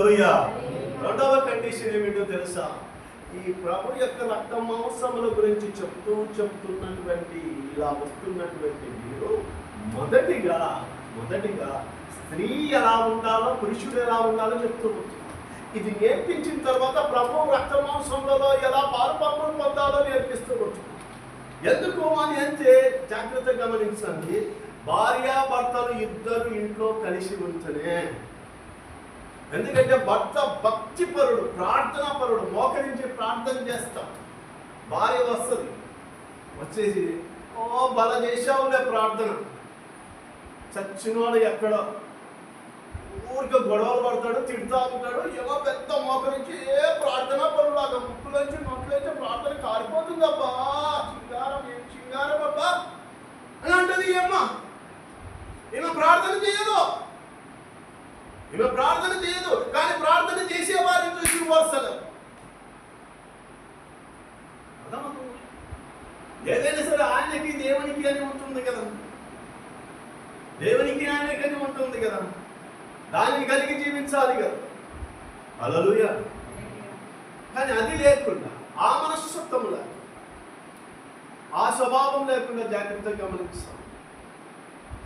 హలోయ రెండవ కండిషన్ ఏమిటో తెలుసా? ఈ ప్రభు యొక్క రక్త మాంసముల గురించి చెప్తూ చెప్తున్నటువంటి ఇలా వస్తున్నటువంటి మీరు మొదటిగా మొదటిగా స్త్రీ ఎలా ఉండాలో పురుషుడు ఎలా ఉండాలో చెప్తూ ఇది నేర్పించిన తర్వాత ప్రభు రక్త మాంసములలో ఎలా పాల్పంపులు పొందాలో నేర్పిస్తూ ఎందుకు అని అంటే జాగ్రత్త గమనించండి. భార్యాభర్తలు ఇద్దరు ఇంట్లో కలిసి ఉంటేనే ఎందుకంటే భర్త భక్తి పరుడు ప్రార్థన పరుడు మోకరించి ప్రార్థన చేస్తాం. భార్య వస్తుంది. వచ్చేసి ఓ బల చేసావులే ప్రార్థన. చచ్చినోడు ఎక్కడో ఊరికి గొడవలు పడతాడు తిడతా ఉంటాడు. ఏమో పెద్ద మోకరించి ఏ ప్రార్థన పరుడు అక్కడ ముక్కులోంచి నోట్లోంచి ప్రార్థన కారిపోతుందబ్బా చింగారం ఏం సింగారం అబ్బా అని అంటది ఈ అమ్మ ఈమె ప్రార్థన చేయదు ఈమె ప్రార్థన చేయదు కానీ ప్రార్థన చేసే వారిని చూసి వరుసలు అర్థమవుతుందా? ఏదైనా సరే ఆయనకి దేవునికి అని ఉంటుంది కదా దేవునికి ఆయనకి అని ఉంటుంది కదా దానిని కలిగి జీవించాలి కదా అలలుయ కానీ అది లేకుండా ఆ మనస్తత్వం లేకుండా ఆ స్వభావం లేకుండా జాగ్రత్తగా గమనిస్తాం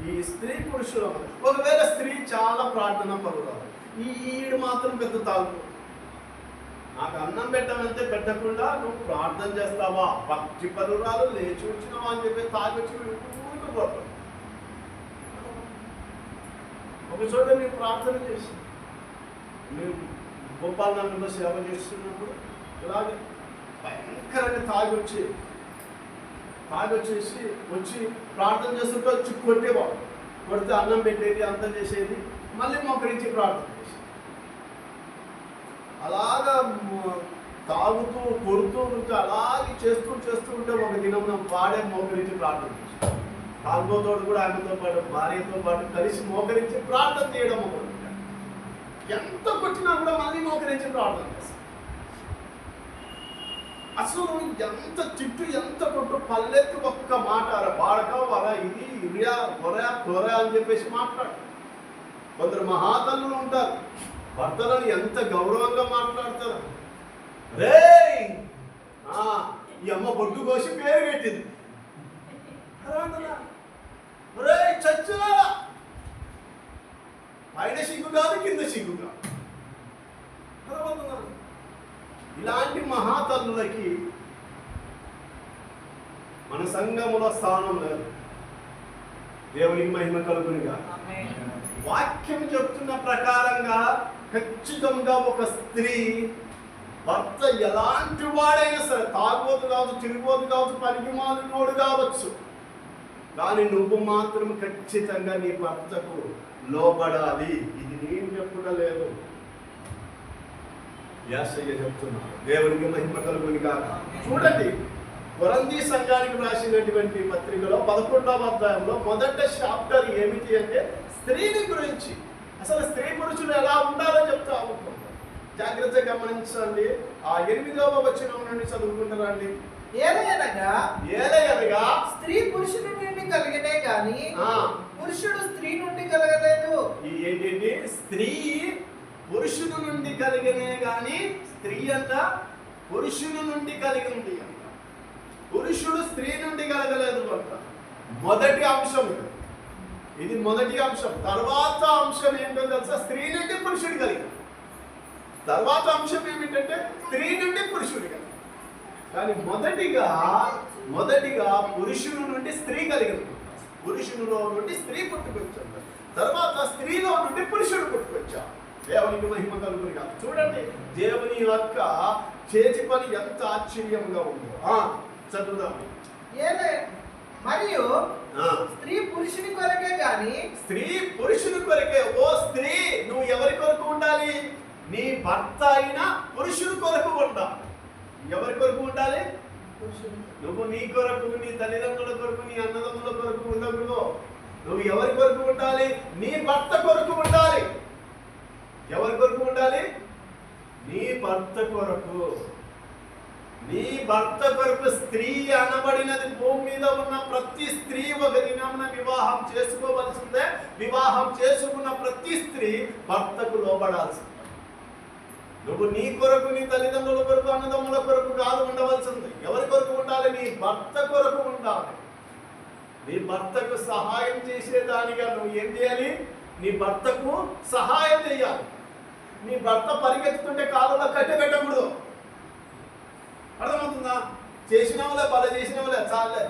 ఈ స్త్రీ పురుషుల మధ్య. ఒకవేళ స్త్రీ చాలా ప్రార్థన పరురాలు ఈ ఈడు మాత్రం పెద్ద తాగు నాకు అన్నం పెట్టమంటే పెట్టకుండా నువ్వు ప్రార్థన చేస్తావా? భక్తి పరురాలు లేచి వచ్చినావా అని చెప్పి తాగొచ్చి ఊరుకుపోతావు ఒక చోట నేను ప్రార్థన చేసి నేను గోపాల్ నగర్లో సేవ చేస్తున్నప్పుడు ఇలాగే భయంకరంగా తాగి వచ్చి తాగి వచ్చేసి వచ్చి ప్రార్థన చేస్తుంటే వచ్చి కొట్టేవాడు. కొడితే అన్నం పెట్టేది అంతం చేసేది మళ్ళీ మోకరించి ప్రార్థన. అలాగా తాగుతూ కొడుతూ ఉంటే అలాగే చేస్తూ చేస్తూ ఉంటే ఒక దినం వాడే మోకరించి ప్రార్థన చేసాం తాగుతోడు కూడా ఆమెతో పాటు భార్యతో పాటు కలిసి మోకరించి ప్రార్థన చేయడం ఒక ఎంత కొట్టినా కూడా మళ్ళీ మోకరించి ప్రార్థన చేస్తాం అసలు ఎంత తిట్టు ఎంత కొట్టు పల్లెత్తు ఒక్క మాట అర బాడక వర ఇది ఇరియా కొర కొర అని చెప్పేసి మాట్లాడు. కొందరు మహాతల్లులు ఉంటారు. భర్తలను ఎంత గౌరవంగా మాట్లాడతారు? రే ఈ అమ్మ బొడ్డు కోసి పేరు పెట్టింది. రే పైన సిగ్గు కాదు కింద సిగ్గు కాదు? ఇలాంటి మహాతల్లులకి మన సంఘములో స్థానం లేదు. దేవునికి మహిమ కలుగునిగా వాక్యం చెప్తున్న ప్రకారంగా ఖచ్చితంగా ఒక స్త్రీ భర్త ఎలాంటి వాడైనా సరే తాగోదు కావచ్చు తిరిగోదు కావచ్చు పనికి కావచ్చు. కానీ నువ్వు మాత్రం ఖచ్చితంగా నీ భర్తకు లోబడాలి. ఇది నేను చెప్పడం లేదు యాసయ్య చెప్తున్నాను దేవునికి మహిమ కలుగుని కాక చూడండి కొరందీ సంఘానికి రాసినటువంటి పత్రికలో పదకొండవ అధ్యాయంలో మొదట చాప్టర్ ఏమిటి అంటే స్త్రీని గురించి. అసలు స్త్రీ పురుషులు ఎలా ఉండాలో చెప్తా ఉంటాం. జాగ్రత్తగా గమనించండి. ఆ ఎనిమిదవ వచనం నుండి చదువుకుంటారండి ఏలయనగా ఏలయనగా స్త్రీ పురుషుని నుండి కలిగినే గాని ఆ, పురుషుడు స్త్రీ నుండి కలగలేదు. ఈ ఏంటంటే స్త్రీ పురుషుడు నుండి కలిగినే గాని స్త్రీ అంట పురుషుని నుండి కలిగింది అంట. పురుషుడు స్త్రీ నుండి కలగలేదు అంట. మొదటి అంశం ఇది. ఇది మొదటి అంశం. తర్వాత అంశం ఏంటో తెలుసా? స్త్రీ నుండి పురుషుడు కలిగింది తర్వాత అంశం ఏమిటంటే స్త్రీ నుండి పురుషుడు కలిగింది కానీ మొదటిగా మొదటిగా పురుషుడు నుండి స్త్రీ కలిగింది పురుషునిలో నుండి స్త్రీ పుట్టుకొచ్చాడు. తర్వాత స్త్రీలో నుండి పురుషుడు పుట్టుకొచ్చాడు. దేవునికి మహిమ కలుగునిగా చూడండి దేవుని యొక్క చేతి పని ఎంత ఆశ్చర్యంగా ఉందో. ఆ, చదువుదాం. ఏలే మరియు స్త్రీ పురుషుని కొరకే గాని స్త్రీ పురుషుని కొరకే. ఓ స్త్రీ నువ్వు ఎవరి కొరకు ఉండాలి? నీ భర్త అయినా పురుషుని కొరకు ఉండాలి. ఎవరి కొరకు ఉండాలి? నువ్వు నీ కొరకు నీ తల్లిదండ్రుల కొరకు నీ అన్నదమ్ముల కొరకు ఉండకూడదు. నువ్వు ఎవరి కొరకు ఉండాలి? నీ భర్త కొరకు ఉండాలి. ఎవరి కొరకు ఉండాలి? నీ భర్త కొరకు. నీ భర్త కొరకు స్త్రీ అనబడినది భూమి మీద ఉన్న ప్రతి స్త్రీ ఒక దినమున వివాహం చేసుకోవలసిందే. వివాహం చేసుకున్న ప్రతి స్త్రీ భర్తకు లోబడాల్సిందే. నువ్వు నీ కొరకు నీ తల్లిదండ్రుల కొరకు అన్నదమ్ముల కొరకు కాదు ఉండవలసింది. ఎవరి కొరకు ఉండాలి? నీ భర్త కొరకు ఉండాలి. నీ భర్తకు సహాయం చేసేదానిగా నువ్వు ఏం చేయాలి? నీ భర్తకు సహాయం చేయాలి. నీ భర్త పరిగెత్తుకుంటే కాలంలో కట్టె పెట్టకూడదు. అర్థమవుతుందా చేసినవులే బల చేసినవులే చాలే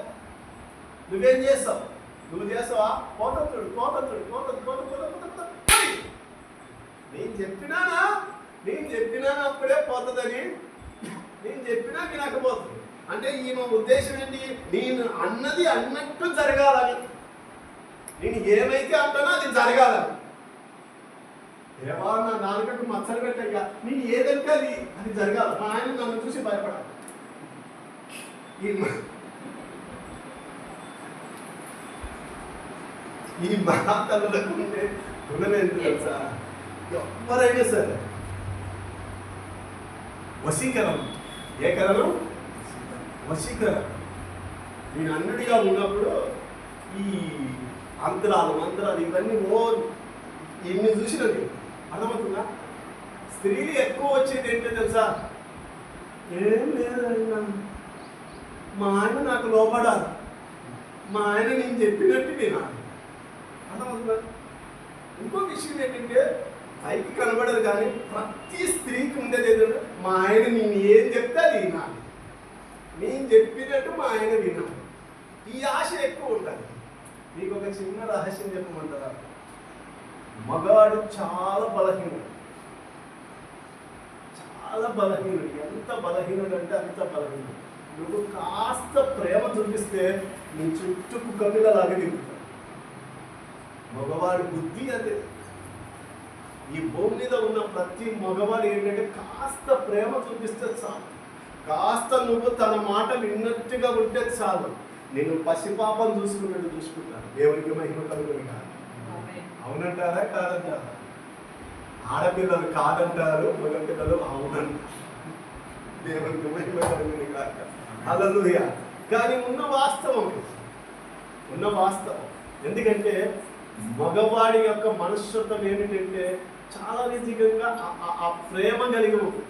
నువ్వేం చేస్తావు? నువ్వు చేస్తావా? కోతతుడు కోతతుడు కోత కోత కోత కోత నేను చెప్పినానా? నేను చెప్పినాను అప్పుడే పోతుందని? నేను చెప్పినా వినకపోతుంది. అంటే ఈమె ఉద్దేశం ఏంటి? నేను అన్నది అన్నట్టు జరగాలని. నేను ఏమైతే అంటానో అది జరగాలని. దేవా నా నాలుగకు మచ్చలు పెట్టగా నేను ఏదంటే అది అది జరగాలి. మా ఆయన నన్ను చూసి భయపడాలి. ఈ మ- ఈ మహాతలకు ఉంటే ఉండలేదు తెలుసా? ఎవరైనా సరే వశీకరణం. ఏ కరణం వశీకరణం. నేను అన్నిటిగా ఉన్నప్పుడు ఈ అంతరాలు మంత్రాలు ఇవన్నీ ఓ ఎన్ని చూసినది అర్థమవుతుందా? స్త్రీలు ఎక్కువ వచ్చేది ఏంటో తెలుసా? ఏం లేదన్నా. మా ఆయన నాకు లోపడాలి మా ఆయన నేను చెప్పినట్టు వినాలి. అర్థమవుతుందా? ఇంకో విషయం ఏంటంటే పైకి కనబడదు కానీ ప్రతి స్త్రీకి ఉండేది ఏంటంటే మా ఆయన నేను ఏం చెప్తే అది వినాలి. నేను చెప్పినట్టు మా ఆయన వినాలి. ఈ ఆశ ఎక్కువ ఉండాలి. మీకు ఒక చిన్న రహస్యం చెప్పమంటారా? మగాడు చాలా బలహీనుడు. చాలా బలహీనుడు. ఎంత బలహీనుడు అంటే అంత బలహీనుడు. నువ్వు కాస్త ప్రేమ చూపిస్తే నీ చుట్టూ కుక్కపిల్లలాగా దిగుతావు మగవాడి బుద్ధి అదే. ఈ భూమి మీద ఉన్న ప్రతి మగవాడు ఏంటంటే కాస్త ప్రేమ చూపిస్తే చాలు. కాస్త నువ్వు తన మాట విన్నట్టుగా ఉంటే చాలు. నేను పసిపాపం చూసుకున్నట్టు చూసుకుంటాను. దేవునికి మహిమ కలుగుని కాదు అవునంటారా కాదంటారా? ఆడపిల్లలు కాదంటారు మగపిల్లలు అవునంటారు. దేవునికి మహిమ కలుగుని కాదు హల్లెలూయా. కానీ ఉన్న వాస్తవం ఉన్న వాస్తవం. ఎందుకంటే మగవాడి యొక్క మనస్తత్వం ఏమిటంటే చాలా నిజంగా ఆ- ఆ- ప్రేమ కలిగి ఉంటుంది.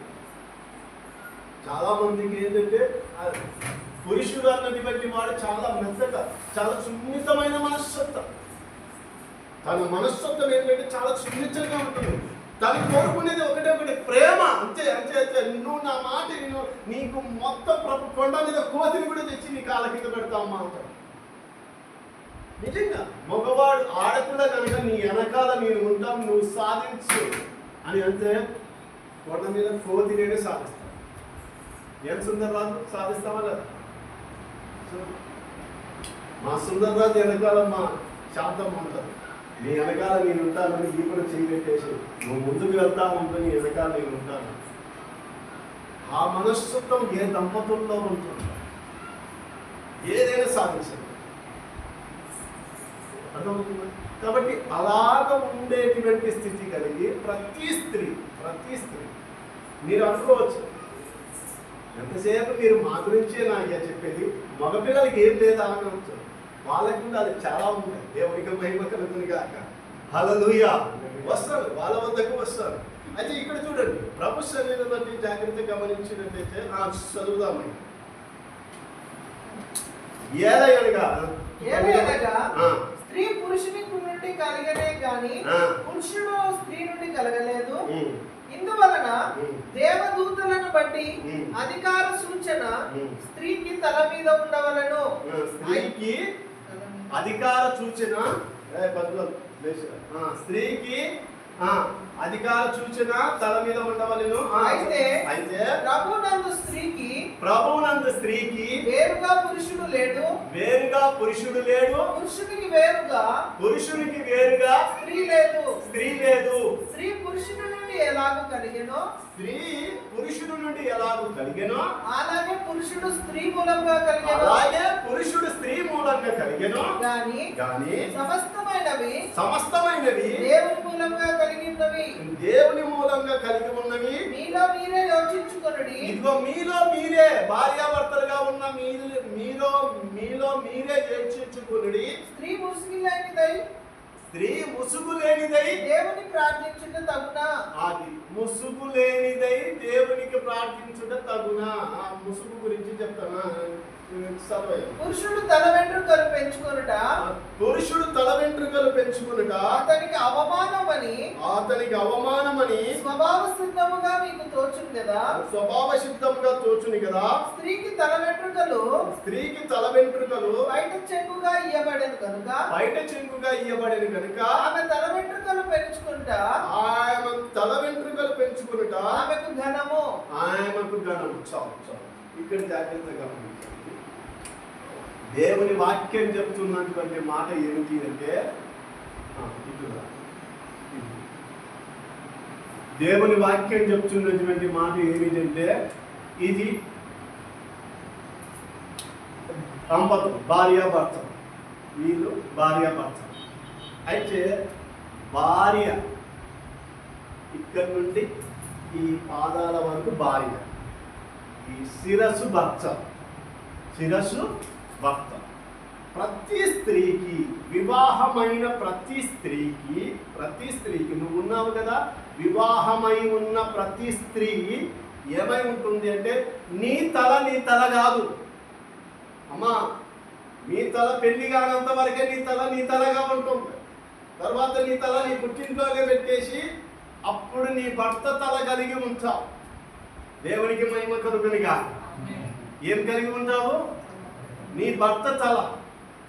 చాలా మందికి ఏంటంటే ఆ పురుషుడు అన్నది బట్టి వాడు చాలా మెత్తగా చాలా సున్నితమైన మనస్తత్వం తన మనస్తత్వం ఏంటంటే చాలా సున్నితంగా ఉంటుంది. తను కోరుకునేది ఒకటే ఒకటి. ప్రేమ. అంతే అంతే అంతే. నువ్వు నా మాట నేను నీకు మొత్తం ప్రభు కొండ మీద కోతిని కూడా తెచ్చి నీ కాళ్ళ కింద పెడతామా అంటాడు నిజంగా మగవాడు ఆడపిల్ల కనుక నీ వెనకాల నేను ఉంటాం నువ్వు సాధించు అని అంటే కొండ మీద కోతి నేనే సాధిస్తాను ఏం సుందర్రాజు సాధిస్తావా లేదా? మా సుందర్రాజు వెనకాల మా శాంతం ఉంటుంది. నీ వెనకాల నేను ఉంటానని ఈ కూడా చేయి నువ్వు ముందుకు వెళ్తా ఉంటుంది నీ వెనకాల నేను ఉంటాను. ఆ మనస్తత్వం ఏ దంపతుల్లో ఉంటుంది ఏదైనా సాధించండి. అర్థమవుతుంది? కాబట్టి అలాగ ఉండేటువంటి స్థితి కలిగి ప్రతి స్త్రీ ప్రతి స్త్రీ మీరు అనుకోవచ్చు ఎంతసేపు మీరు మా గురించే నా చెప్పేది? మగపిల్లలకి ఏం లేదా అని వాళ్ళకి కూడా అది చాలా ఉంది దేవునికి మహిమ కలుగుతుంది కాక హల్లెలూయా. వస్తారు వాళ్ళ వద్దకు వస్తారు అయితే ఇక్కడ చూడండి ప్రభు శరీరం బట్టి జాగ్రత్త గమనించినట్లయితే ఆ చదువుదామని ఏలయనగా స్త్రీ పురుషుని నుండి కలగలే గాని. పురుషుడు స్త్రీ నుండి కలగలేదు ఇందువలన. దేవదూతలను బట్టి. అధికార సూచన. స్త్రీకి తల మీద ఉండవలను స్త్రీకి అధికార సూచన స్త్రీకి అధికార సూచన తల మీద ఉండవలను అయితే అయితే ప్రభునందు స్త్రీకి ప్రభువునందు స్త్రీకి వేరుగా పురుషుడు లేడు. వేరుగా పురుషుడు లేడు. పురుషుడికి వేరుగా పురుషునికి వేరుగా స్త్రీ లేదు. స్త్రీ లేదు. స్త్రీ పురుషుడి నుండి ఎలాగో కలిగెనో? స్త్రీ పురుషుడు నుండి ఎలాగో కలిగెనో? అలాగే పురుషుడు స్త్రీ మూలంగా కలిగెను? అలాగే పురుషుడు స్త్రీ మూలంగా కలిగెను? గాని కానీ సమస్తమైనవి సమస్తమైనవి దేవుని మూలంగా కలిగినవి దేవుని మూలంగా కలిగి ఉన్నవి. మీలో మీరే యోచించుకొనుడి. ఇదిగో మీలో మీరే భార్యాభర్తలుగా ఉన్న మీరు మీలో మీలో మీరే చర్చించుకుని స్త్రీ ముసుగులైనదై స్త్రీ ముసుగు లేనిదై దేవుని ప్రార్థించుట తగునా అది ముసుగు లేనిదై దేవునికి ప్రార్థించుట తగునా ఆ ముసుగు గురించి చెప్తానా. పురుషుడు తల వెంట్రుకలు పెంచుకొనుట. పురుషుడు తల వెంట్రుకలు పెంచుకునుట. అతనికి అవమానమని. అతనికి అవమానమని. స్వభావ సిద్ధముగా మీకు తోచును కదా. స్వభావ సిద్ధంగా తోచుని కదా. స్త్రీకి తల వెంట్రుకలు. స్త్రీకి తల వెంట్రుకలు. బయట చెంగుగా ఇయ్యబడేది కనుక. బయట చెంగుగా ఇయ్యబడిన కనుక. ఆమె తల వెంట్రుకలు పెంచుకుంట ఆయన తల వెంట్రుకలు పెంచుకునుట. ఆమెకు ఘనము. ఆయనకు గణం చాలు చాలు. ఇక్కడ జాగ్రత్తగా దేవుని వాక్యం చెప్తున్నటువంటి మాట ఏమిటి అంటే దేవుని వాక్యం చెప్తున్నటువంటి మాట ఏమిటంటే ఇది దంపతులు భార్యాభర్త వీళ్ళు భార్య భర్త అయితే భార్య ఇక్కడ నుండి ఈ పాదాల వరకు భార్య. ఈ శిరస్సు భర్త. శిరస్సు భర్త ప్రతి స్త్రీకి వివాహమైన ప్రతి స్త్రీకి ప్రతి స్త్రీకి నువ్వు ఉన్నావు కదా వివాహమై ఉన్న ప్రతి స్త్రీ ఏమై ఉంటుంది అంటే నీ తల నీ తల కాదు. అమ్మా నీ తల పెళ్ళి కానంత వరకే నీ తల నీ తలగా ఉంటుంది. తర్వాత నీ తల నీ పుట్టింట్లోనే పెట్టేసి అప్పుడు నీ భర్త తల కలిగి ఉంటావు. దేవునికి మహిమ కలుగునిగా. ఏం కలిగి ఉంటావు? నీ భర్త తల.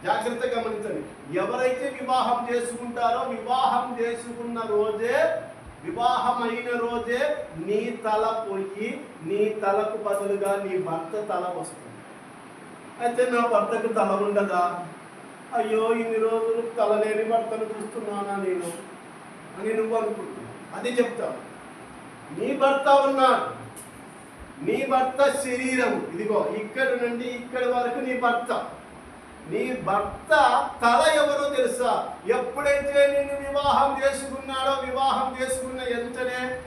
జాగ్రత్త గమనించండి. ఎవరైతే వివాహం చేసుకుంటారో వివాహం చేసుకున్న రోజే వివాహమైన రోజే నీ తల పోయి నీ తలకు బదులుగా నీ భర్త తల వస్తుంది. అయితే నా భర్తకు తల ఉండదా? అయ్యో ఇన్ని రోజులు తలలేని భర్తను చూస్తున్నానా నేను? అని నువ్వు అనుకుంటున్నావు. అది చెప్తావు నీ భర్త ఉన్నాడు. నీ భర్త శరీరం ఇదిగో ఇక్కడ నుండి ఇక్కడి వరకు నీ భర్త. నీ భర్త తల ఎవరో తెలుసా? ఎప్పుడైతే నిన్ను వివాహం చేసుకున్నాడో వివాహం చేసుకున్న వెంటనే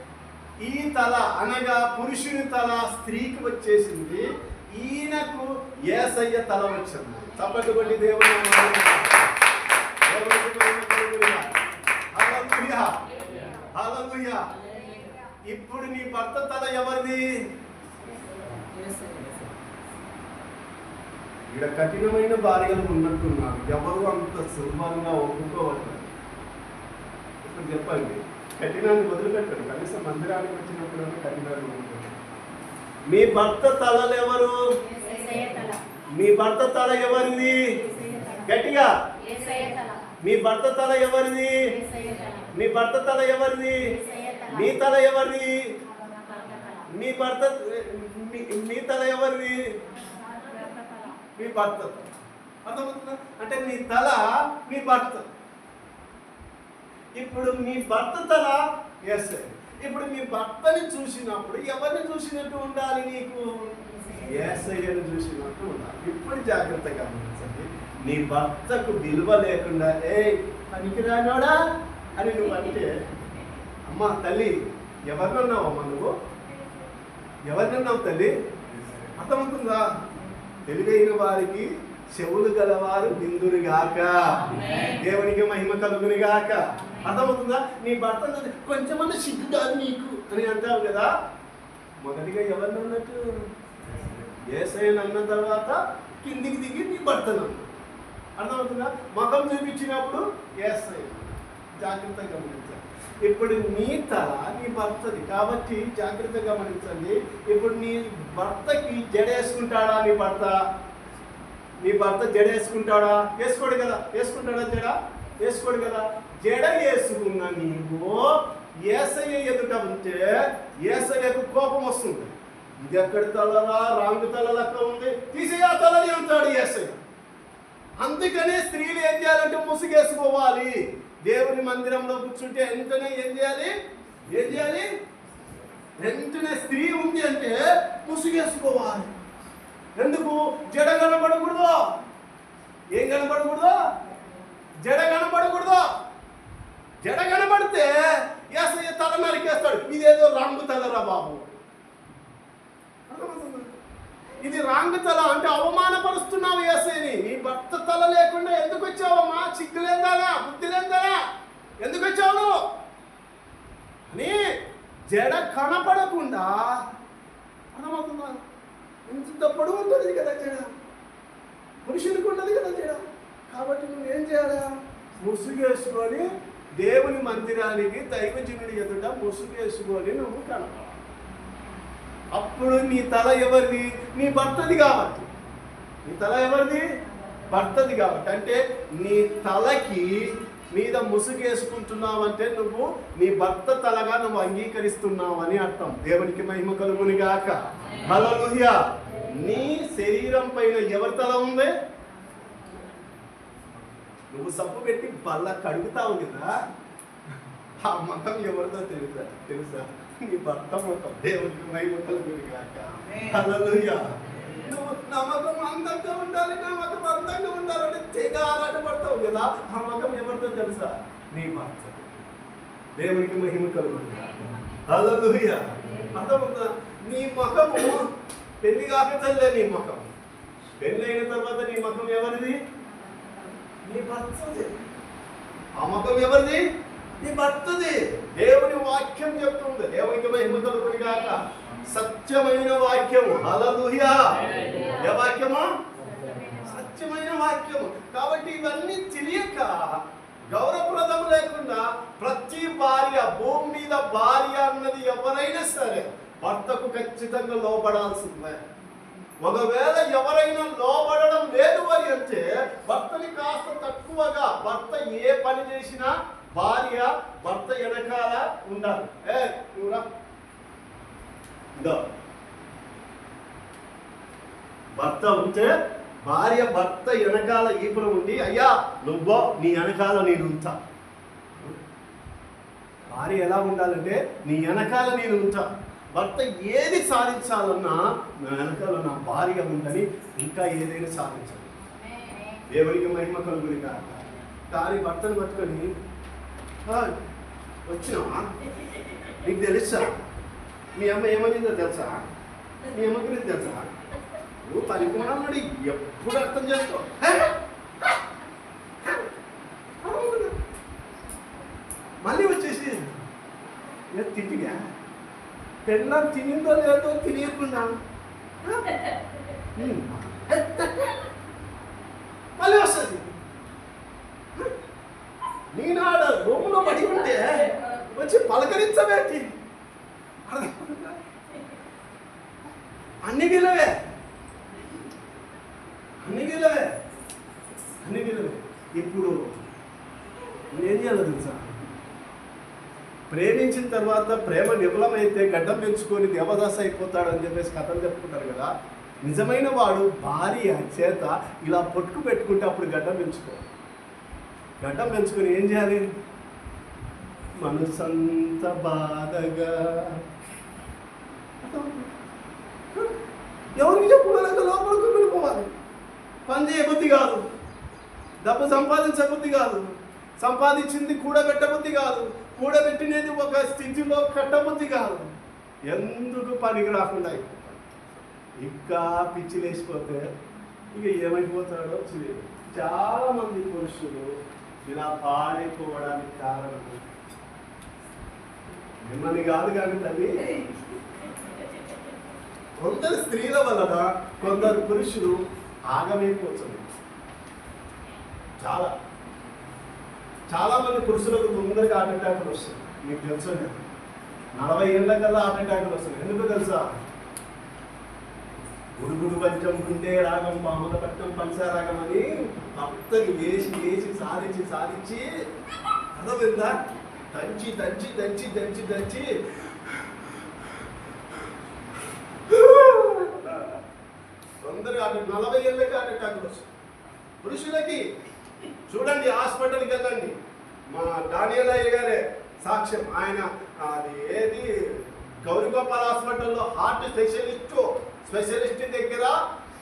ఈ తల అనగా పురుషుని తల స్త్రీకి వచ్చేసింది. ఈయనకు ఏసయ్య తల వచ్చింది. తప్పటి కొట్టి. హల్లెలూయా. ఇప్పుడు నీ భర్త తల ఎవరిది? ఇక్కడ కఠినమైన భార్యలు ఉన్నట్టున్నారు. ఎవరు అంత సులభంగా ఒప్పుకోవట్లేదు. ఇప్పుడు చెప్పండి. కఠినాన్ని వదిలిపెట్టండి. కనీసం మందిరానికి వచ్చినప్పుడు కఠినాన్ని వదిలిపెట్టండి మీ భర్త తలలు ఎవరు? మీ భర్త తల ఎవరిది? గట్టిగా. మీ భర్త తల ఎవరిది? మీ భర్త తల ఎవరిది? మీ తల ఎవరిది? మీ భర్త మీ- మీ తల ఎవరిది? మీ భర్త. అర్థమవుతుందా? అంటే నీ తల మీ భర్త. ఇప్పుడు మీ భర్త తల ఎస్ ఇప్పుడు మీ భర్తని చూసినప్పుడు ఎవరిని చూసినట్టు ఉండాలి నీకు? ఏసయ్యను చూసినట్టు ఉండాలి. ఇప్పుడు జాగ్రత్తగా గమనించండి. నీ భర్తకు విలువ లేకుండా ఏ పనికిరానోడా? అని నువ్వు అంటే అమ్మ తల్లి ఎవరినన్నావమ్మా నువ్వు? ఎవరినన్నావు తల్లి? అర్థమవుతుందా? తెలివైన వారికి చెవులు గలవారు బిందురుగాక దేవునికి మహిమ కలుగునిగాక అర్థమవుతుందా? నీ భర్త కొంచెమన్నా సిగ్గు కాదు నీకు అని అంటావు కదా. మొదటిగా ఎవరిని అన్నట్టు? ఏసైని అన్న తర్వాత కిందికి దిగి నీ భర్తను. అర్థమవుతుందా? ముఖం చూపించినప్పుడు ఏసై జాగ్రత్తగా గమనించాలి ఇప్పుడు నీ తల నీ భర్తది. కాబట్టి జాగ్రత్తగా గమనించండి ఇప్పుడు నీ భర్తకి జడేసుకుంటాడా నీ భర్త? నీ భర్త జడ వేసుకుంటాడా వేసుకోడు కదా. వేసుకుంటాడా జడ? వేసుకోడు కదా. జడ వేసుకున్న నీవు ఏసయ్య ఎదుట ఉంటే ఏసయ్యకు కోపం వస్తుంది. ఇది ఎక్కడి తలరా రాంగు తల లెక్క ఉంది. తీసేయా తలని అంటాడు ఏసయ్య. అందుకనే స్త్రీలు ఏం చేయాలంటే ముసుగేసుకోవాలి. దేవుని మందిరంలో కూర్చుంటే వెంటనే ఏం చేయాలి? ఏం చేయాలి? వెంటనే స్త్రీ ఉంది అంటే ముసుగేసుకోవాలి. ఎందుకు? జడ కనపడకూడదు. ఏం కనపడకూడదు? జడ కనపడకూడదు. జడ కనపడితే ఏసయ్య తల నరికేస్తాడు. ఇదేదో రంగు తలరా బాబు. ఇది రాంగ్ తల అంటే అవమానపరుస్తున్నావు ఏసైని నీ భర్త తల లేకుండా ఎందుకు వచ్చావమ్మా? చిక్కు బుద్ధి లేదానా ఎందుకు వచ్చావు? అని జడ కనపడకుండా అర్థమవుతుందా? ఇంత పొడవు ఉంటుంది కదా జడ. మనుషులకు ఉన్నది కదా జడ. కాబట్టి నువ్వేం చేయాలా? ముసుగేసుకొని దేవుని మందిరానికి దైవజనుడి ఎదుట ముసుగేసుకొని నువ్వు కనపడాలి. అప్పుడు నీ తల ఎవరిది? నీ భర్తది కాబట్టి. నీ తల ఎవరిది? భర్తది కాబట్టి. అంటే నీ తలకి మీద ముసుగేసుకుంటున్నావు అంటే నువ్వు నీ భర్త తలగా నువ్వు అంగీకరిస్తున్నావు అని అర్థం. దేవునికి మహిమ కలుగుని గాక హల్లెలూయా. నీ శరీరం పైన ఎవరి తల ఉంది? నువ్వు సబ్బు పెట్టి బల్ల కడుగుతావు కదా ఆ మతం ఎవరిదో తెలుసా? తెలుసా? నీ భర్త మతం. దేవునికి మహిమ కలుగుని గాక నువ్వు నమ్మకం అందంగా ఉండాలి నమ్మకం అందంగా ఉండాలని తెగ ఆరాటపడతావు కదా. నమ్మకం ఎవరితో తెలుసా? నీ భర్త దేవునికి మహిమ కలుగుతుంది హల్లెలూయా. అర్థమవుతుందా? నీ ముఖము పెళ్ళి కాక కాకతల్లే నీ ముఖం పెళ్ళి అయిన తర్వాత నీ ముఖం ఎవరిది? నీ భర్తది. ఆ ముఖం ఎవరిది? నీ భర్తది. దేవుని వాక్యం చెప్తుంది. దేవునికి మహిమ కలుగుతుంది కాక సత్యమైన వాక్యము. హల్లెలూయా ఏ వాక్యము? సత్యమైన వాక్యము. కాబట్టి ఇవన్నీ తెలియక గౌరవప్రదం లేకుండా ప్రతి భార్య భూమి మీద భార్య అన్నది ఎవరైనా సరే భర్తకు ఖచ్చితంగా లోపడాల్సిందే ఒకవేళ ఎవరైనా లోబడడం లేదు అని అంటే భర్తని కాస్త తక్కువగా భర్త ఏ పని చేసినా భార్య భర్త వెనకాల ఉండాలి. ఏ ఇదో. భర్త ఉంటే భార్య భర్త వెనకాల ఈపున ఉండి అయ్యా నువ్వో నీ వెనకాల నేను ఉంటా. భార్య ఎలా ఉండాలంటే నీ వెనకాల నేను ఉంటా. భర్త ఏది సాధించాలన్నా నా వెనకాల నా భార్య ఉందని ఇంకా ఏదైనా సాధించాలి దేవునికి మహిమ కలుగుని కాక కానీ భర్తను పట్టుకొని వచ్చినా వచ్చినావా? నీకు తెలుసా? మీ అమ్మ ఏమనిందో తెలుసా? మీ అమ్మ గురించి తెలుసా? నువ్వు పరిపూర్ణముడి ఎప్పుడు అర్థం చేసుకో? మళ్ళీ వచ్చేసి నేను తింటిగా? పెళ్ళం తినిందో లేదో ఉమ్. మళ్ళీ వస్తుంది. నేను ఆడ రూమ్లో పడి ఉంటే వచ్చి పలకరించబెట్టి అర్థమవుతుందా? అన్ని విలువే అన్ని విలువే అన్ని విలువే ఇప్పుడు నేనేం చేయాలో తెలుసా తర్వాత ప్రేమ విఫలమైతే గడ్డం పెంచుకొని దేవదాస అని చెప్పేసి కథలు చెప్పుకుంటారు కదా. నిజమైన వాడు భార్య చేత ఇలా పొట్టుకు పెట్టుకుంటే అప్పుడు గడ్డం పెంచుకో. గడ్డం పెంచుకొని ఏం చేయాలి? మనసంత బాధగా. ఎవరికి చెప్పుకోలేక లోపలికి వెళ్ళిపోవాలి పని చేయబుద్ధి కాదు. డబ్బు సంపాదించబుద్ధి కాదు. సంపాదించింది కూడబెట్టబుద్ధి కాదు. కూడబెట్టినది ఒక స్థితిలో కట్టబుద్ధి కాదు. ఎందుకు పనికి రాకుండా ఇంకా పిచ్చి లేచిపోతే ఇక ఏమైపోతాడో తెలియదు చాలామంది పురుషులు ఇలా పాడైపోవడానికి కారణం మిమ్మల్ని కాదు కానీ తల్లి. కొందరు స్త్రీల వలన కొందరు పురుషులు ఆగమైపోతున్నారు. చాలా. చాలా మంది పురుషులకు తొందరగా హార్ట్ అటాక్లు వస్తాయి. మీకు తెలుసు నలభై ఏళ్ళ కల్లా హార్ట్ అటాక్లు వస్తాయి. ఎందుకు తెలుసా? గుడుగుడు పంచం గుండే రాగం పాముల పట్టం పంచారాగం అని భక్తని వేసి వేసి సాధించి సాధించి అర్థమైందా దంచి దంచి దంచి దంచి దంచి. తొందరగా నలభై ఏళ్ళకి హార్ట్ అటాక్లు వస్తాయి. పురుషులకి చూడండి హాస్పిటల్కి వెళ్ళండి. మా డానియల్ అయ్య గారే సాక్ష్యం. ఆయన అది ఏది? గౌరీగోపాల్ హాస్పిటల్లో హార్ట్ స్పెషలిస్ట్ స్పెషలిస్ట్ దగ్గర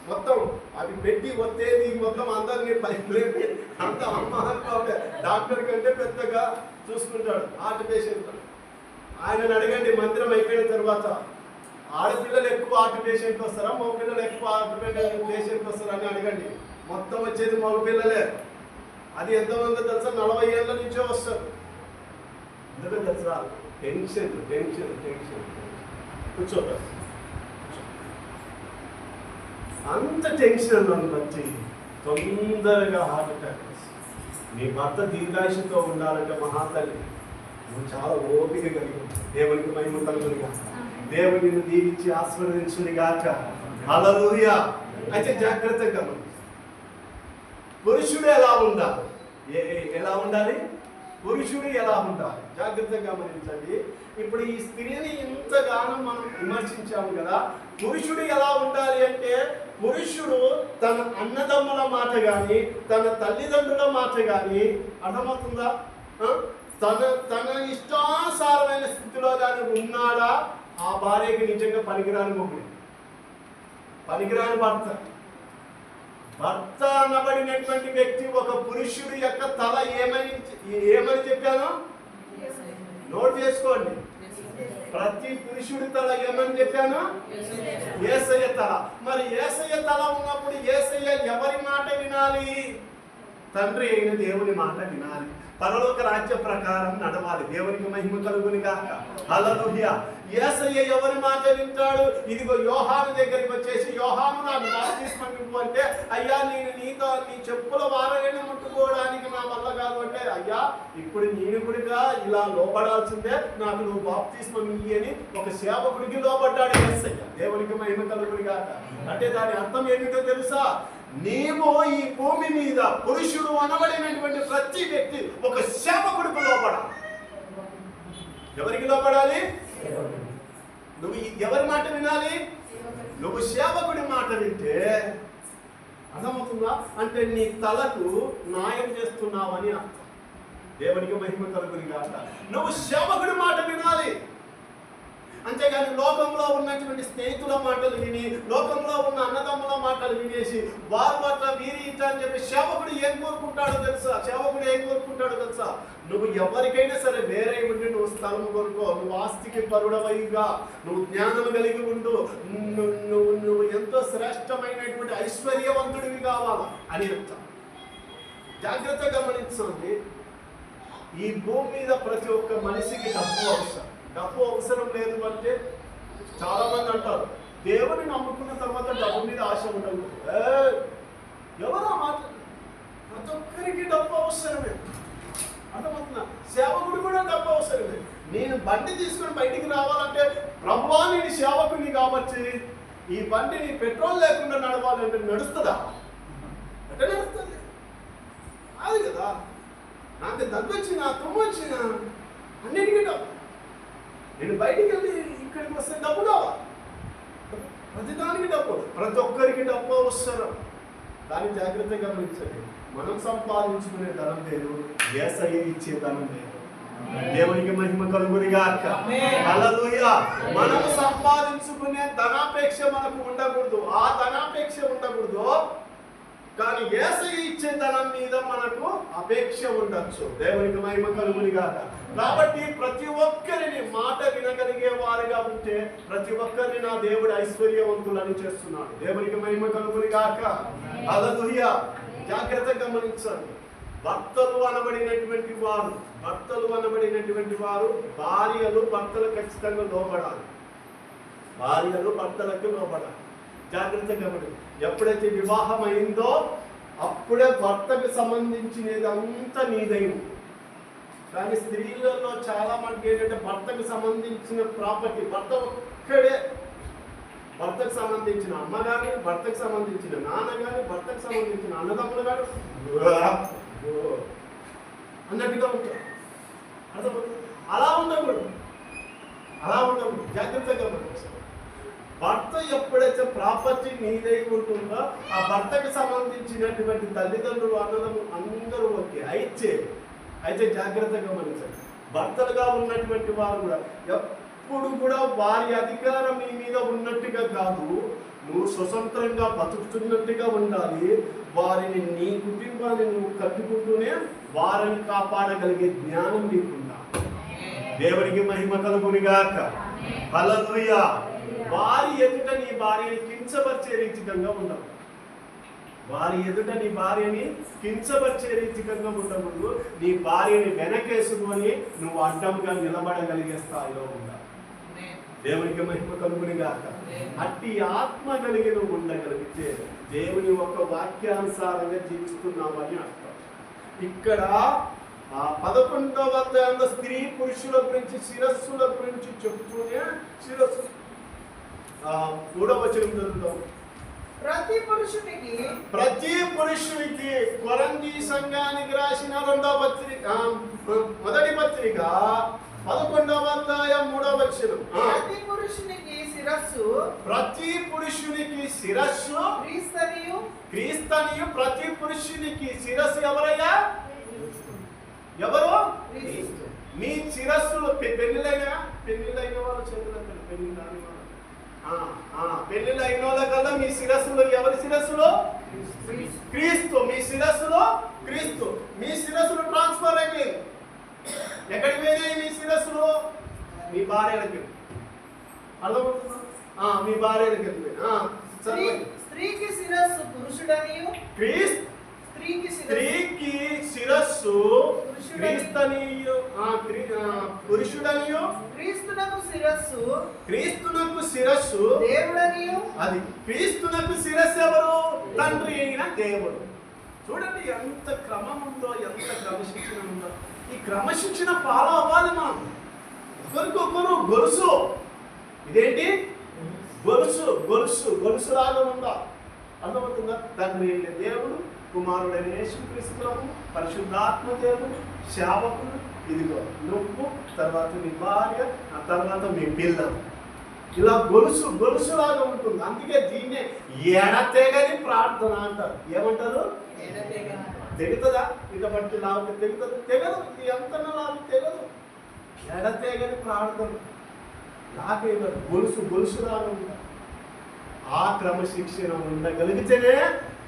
మొత్తం అది పెట్టి వచ్చేది మొత్తం అందరినీ పైకి అంత అమ్మాయి డాక్టర్ కంటే పెద్దగా చూసుకుంటాడు హార్ట్ పేషెంట్. ఆయనను అడగండి మందిరం అయిపోయిన తర్వాత ఆడపిల్లలు ఎక్కువ హార్ట్ పేషెంట్ వస్తారా? మగ పిల్లలు ఎక్కువ హార్ట్ పేషెంట్ వస్తారా అని అడగండి. మొత్తం వచ్చేది మగ పిల్లలే అది ఎంతమంది తెలుసా? నలభై ఏళ్ళ నుంచే వస్తారు ఎందుకు తెలుసా? టెన్షన్ టెన్షన్ టెన్షన్ కూర్చోరా అంత టెన్షన్ బట్టి తొందరగా హార్ట్ అటాక్ నీ భర్త దీర్ఘాయుషతో ఉండాలంటే మహాతల్లి నువ్వు చాలా ఓపిక కలిగి. దేవునికి మహిమ కలుగునిగా. దేవుని దీవించి గాక హల్లెలూయా. అయితే జాగ్రత్తగా. పురుషుడు ఎలా ఉండాలి? ఏ- ఏ- ఎలా ఉండాలి? పురుషుడు ఎలా ఉండాలి? జాగ్రత్తగా గమనించండి. ఇప్పుడు ఈ స్త్రీని ఇంతగానో మనం విమర్శించాము కదా పురుషుడు ఎలా ఉండాలి అంటే పురుషుడు తన అన్నదమ్ముల మాట కానీ తన తల్లిదండ్రుల మాట కానీ అర్థమవుతుందా? తన తన ఇష్టానుసారమైన స్థితిలో కానీ ఉన్నాడా? ఆ భార్యకి నిజంగా పనికిరాని మొగుడు. పనికిరాని భర్త. భర్త అనబడినటువంటి వ్యక్తి ఒక పురుషుడి యొక్క తల ఏమని ఏమని చెప్పాను? నోట్ చేసుకోండి. ప్రతి పురుషుడి తల ఏమని చెప్పాను? ఏసయ్య తల. మరి ఏసయ్య తల ఉన్నప్పుడు ఏసయ్య ఎవరి మాట వినాలి? తండ్రి అయిన దేవుని మాట వినాలి. పరలోక రాజ్య ప్రకారం నడవాలి. దేవునికి మహిమ కలుగుని కాక అలలుహ్య ఏసయ్య ఎవరి మాట వింటాడు? ఇదిగో యోహాను దగ్గరికి వచ్చేసి యోహాను నాకు బాప్తిస్మం ఇవ్వు అంటే అయ్యా నేను నీతో నీ చెప్పుల వారని ముట్టుకోవడానికి నా వల్ల కాదు అంటే అయ్యా ఇప్పుడు నేను కూడా ఇలా లోపడాల్సిందే నాకు నువ్వు బాప్తిస్మం ఇయ్యి అని ఒక సేవకుడికి లోపడ్డాడు యేసయ్య దేవునికి మహిమ కలుగుని కాక అంటే దాని అర్థం ఏమిటో తెలుసా? నీవు ఈ భూమి మీద పురుషుడు అనబడినటువంటి ప్రతి వ్యక్తి ఒక సేవకుడికి లోపడాలి ఎవరికి లోపడాలి నువ్వు ఎవరి మాట వినాలి? నువ్వు సేవకుడి మాట వింటే అర్థమవుతుందా? అంటే నీ తలకు న్యాయం చేస్తున్నావని అర్థం. దేవునికి మహిమ కలుగుని కాక నువ్వు సేవకుడి మాట వినాలి. అంతేగాని లోకంలో ఉన్నటువంటి స్నేహితుల మాటలు విని లోకంలో ఉన్న అన్నదమ్ముల మాటలు వినేసి వారు పట్ల వీరి అని చెప్పి సేవకుడు ఏం కోరుకుంటాడో తెలుసా? సేవకుడు ఏం కోరుకుంటాడో తెలుసా? నువ్వు ఎవరికైనా సరే వేరే ఉండి నువ్వు స్థలం కొనుక్కో నువ్వు ఆస్తికి పరుడవైగా నువ్వు జ్ఞానం కలిగి ఉండు నువ్వు నువ్వు నువ్వు ఎంతో శ్రేష్టమైనటువంటి ఐశ్వర్యవంతుడివి కావాలా అని చెప్తా. జాగ్రత్తగా గమనించండి ఈ భూమి మీద ప్రతి ఒక్క మనిషికి డబ్బు అవసరం. డబ్బు అవసరం లేదు అంటే చాలా మంది అంటారు దేవుని నమ్ముకున్న తర్వాత డబ్బు మీద ఆశ ఉండదు. ఎవరు ఆ మాట? ప్రతి ఒక్కరికి డబ్బు అవసరమే. అర్థమవుతుందా? సేవకుడు కూడా డబ్బు అవసరమే. నేను బండి తీసుకొని బయటికి రావాలంటే ప్రభువా నేను సేవకుని కాబట్టి ఈ బండిని పెట్రోల్ లేకుండా నడవాలంటే నడుస్తుందా? అంటే నడుస్తుంది. కాదు కదా. నాకు దగ్గు వచ్చిన తుమ్మ వచ్చిన అన్నిటికీ డబ్బు. నేను బయటికి వెళ్ళి ఇక్కడికి వస్తే డబ్బు కావాలి ప్రతిదానికి డబ్బు. ప్రతి ఒక్కరికి డబ్బు అవసరం. దాన్ని జాగ్రత్తగా గమనించండి. మనం సంపాదించుకునే ధనం లేదు. ఏసయ్య ఇచ్చే ధనం లేదు. దేవునికి మహిమ కలుగుని గాక. మనం సంపాదించుకునే ధనాపేక్ష మనకు ఉండకూడదు. ఆ ధనాపేక్ష ఉండకూడదు. కానీ ఏసయ్య ఇచ్చే ధనం మీద మనకు అపేక్ష ఉండొచ్చు. దేవునికి మహిమ కలుగుని గాక. కాబట్టి ప్రతి ఒక్కరిని మాట వినగలిగే వారిగా ఉంటే ప్రతి ఒక్కరిని నా దేవుడు ఐశ్వర్యవంతులని చేస్తున్నాడు. దేవునికి మహిమ కలుగుని కాక హల్లెలూయా జాగ్రత్తగా గమనించండి. భర్తలు అనబడినటువంటి వారు భర్తలు అనబడినటువంటి వారు భార్యలు భర్తలు ఖచ్చితంగా లోబడాలి. భార్యలు భర్తలకు లోబడాలి. జాగ్రత్తగా గమని ఎప్పుడైతే వివాహం అయిందో అప్పుడే భర్తకు సంబంధించినదంతా నీదైంది. కానీ స్త్రీలలో చాలా మందికి ఏంటంటే భర్తకు సంబంధించిన ప్రాపర్టీ భర్త ఒక్కడే. భర్తకు సంబంధించిన అమ్మ కానీ భర్తకు సంబంధించిన నాన్న కానీ భర్తకు సంబంధించిన అన్నదమ్ములు కానీ అన్నట్టుగా ఉంటారు అలా ఉండకూడదు. అలా ఉండకూడదు. జాగ్రత్తగా భర్త ఎప్పుడైతే ప్రాపర్టీ నీదై ఉంటుందో ఆ భర్తకు సంబంధించినటువంటి తల్లిదండ్రులు అన్నదమ్ములు అందరూ ఓకే. అయితే అయితే జాగ్రత్తగా గమనించండి. భర్తలుగా ఉన్నటువంటి వారు కూడా ఎప్పుడు కూడా వారి అధికారం నీ మీద ఉన్నట్టుగా కాదు. నువ్వు స్వతంత్రంగా బతుకుతున్నట్టుగా ఉండాలి. వారిని నీ కుటుంబాన్ని నువ్వు కట్టుకుంటూనే వారిని కాపాడగలిగే జ్ఞానం నీకుందా? దేవునికి మహిమ కలుగునిగాక. హల్లెలూయా వారి ఎదుట నీ భార్యని కించపరిచే రీతికంగా ఉండవు వారి ఎదుట నీ భార్యని కించపరిచే రీతికంగా ఉండకూడదు. నీ భార్యని వెనకేసుకొని నువ్వు అడ్డంగా నిలబడగలిగే స్థాయిలో ఉండాలి. దేవునికి మహిమ కలుగుని గాక. అట్టి ఆత్మ కలిగి నువ్వు ఉండగలిగితే దేవుని ఒక వాక్యానుసారంగా జీవిస్తున్నావు అని అర్థం. ఇక్కడ ఆ పదకొండవ అధ్యాయంలో స్త్రీ పురుషుల గురించి శిరస్సుల గురించి చెప్తూనే శిరస్సు ఆ, మూడవ వచనం ప్రతి పురుషునికి ప్రతి పురుషునికి కొరంజీ సంఘానికి రాసిన రెండవ పత్రిక మొదటి పత్రిక పదకొండవ అధ్యాయం మూడవ వచనం. ప్రతి పురుషునికి శిరస్సు ప్రతి పురుషునికి శిరస్సు క్రీస్తనియు. క్రీస్తనియు ప్రతి పురుషునికి శిరస్సు ఎవరయ్యా? ఎవరు. మీ శిరస్సులు పె- పెళ్ళిళ్ళైన పెళ్ళిళ్ళైన వాళ్ళ చేతులు పెళ్ళి కాని వాళ్ళు. ఆ, ఆ, పెళ్ళిళ్ళైన వాళ్ళ కల్లా మీ శిరస్సులో ఎవరి శిరస్సులో? క్రీస్తు. మీ శిరస్సులో క్రీస్తు. మీ శిరస్సులు ట్రాన్స్ఫర్ అయిపోయింది. ఎక్కడికి పోయినాయి మీ శిరస్సులు? మీ భార్యలకి అర్థమవుతుందా? మీ భార్యలకి వెళ్ళిపోయి ఆ, స్త్రీ చదవండి. స్త్రీకి శిరస్సు పురుషుడనియు? క్రీస్తు స్త్రీకి శిరస్సు. క్రీస్తనియు పురుషుడనియు? క్రీస్తునకు శిరస్సు. క్రీస్తునకు శిరస్సు? దేవుడనియు? అది క్రీస్తునకు శిరస్సు ఎవరు? తండ్రి అయిన దేవుడు. చూడండి ఎంత క్రమం ఉందో ఎంత క్రమశిక్షణ ఉందో ఈ క్రమశిక్షణ ఫాలో అవ్వాలి మనం. ఒకరికొకరు గొలుసు. ఇదేంటి? గొలుసు గొలుసు గొలుసు లాగా ఉందా అర్థమవుతుందా? తండ్రి అయిన దేవుడు కుమారుడైన యేసుక్రీస్తువు పరిశుద్ధాత్మ దేవుడు శావకుడు ఇదిగో నువ్వు తర్వాత నీ భార్య ఆ తర్వాత మీ పిల్లలు. ఇలా గొలుసు గొలుసులాగా ఉంటుంది. అందుకే దీన్నే ఎడతెగని ప్రార్థన అంటారు. ఏమంటారు? తెగుతుందా? ఇక బట్టి లావు తెగుతుంది? తెగదు. ఎంత లావు తెగదు. ఎడతెగని ప్రార్థన. లాగేవారు గొలుసు గొలుసులాగా ఉంటారు ఆ క్రమశిక్షణ ఉండగలిగితేనే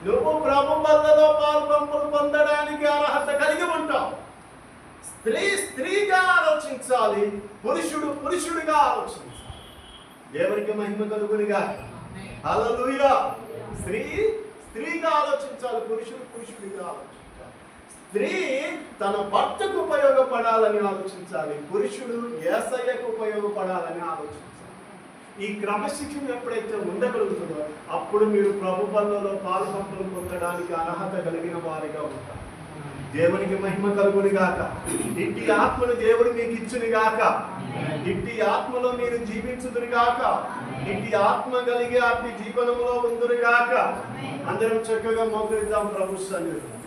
నువ్వు ప్రభు బల్లలో పాల్పంపులు పొందడానికి అర్హత కలిగి ఉంటావు. స్త్రీ స్త్రీగా ఆలోచించాలి పురుషుడు పురుషుడిగా ఆలోచించాలి. దేవునికి మహిమ కలుగునిగా. హల్లెలూయా. స్త్రీ స్త్రీగా ఆలోచించాలి పురుషుడు పురుషుడిగా ఆలోచించాలి. స్త్రీ తన భర్తకు ఉపయోగపడాలని ఆలోచించాలి పురుషుడు ఏసయ్యకు ఉపయోగపడాలని ఆలోచించాలి. ఈ క్రమశిక్షణ ఎప్పుడైతే ఉండగలుగుతుందో అప్పుడు మీరు ప్రభు బంధంలో పాలు పంపులు పొందడానికి అర్హత కలిగిన వారిగా ఉంటారు. దేవునికి మహిమ కలుగుని గాక. ఇంటి ఆత్మను దేవుడు మీకు ఇచ్చుని గాక. ఇంటి ఆత్మలో మీరు జీవించుదురు గాక. ఇంటి ఆత్మ కలిగి అట్టి జీవనంలో ఉందురు గాక. అందరం చక్కగా మోకరిద్దాం ప్రభు సన్నిధిలో.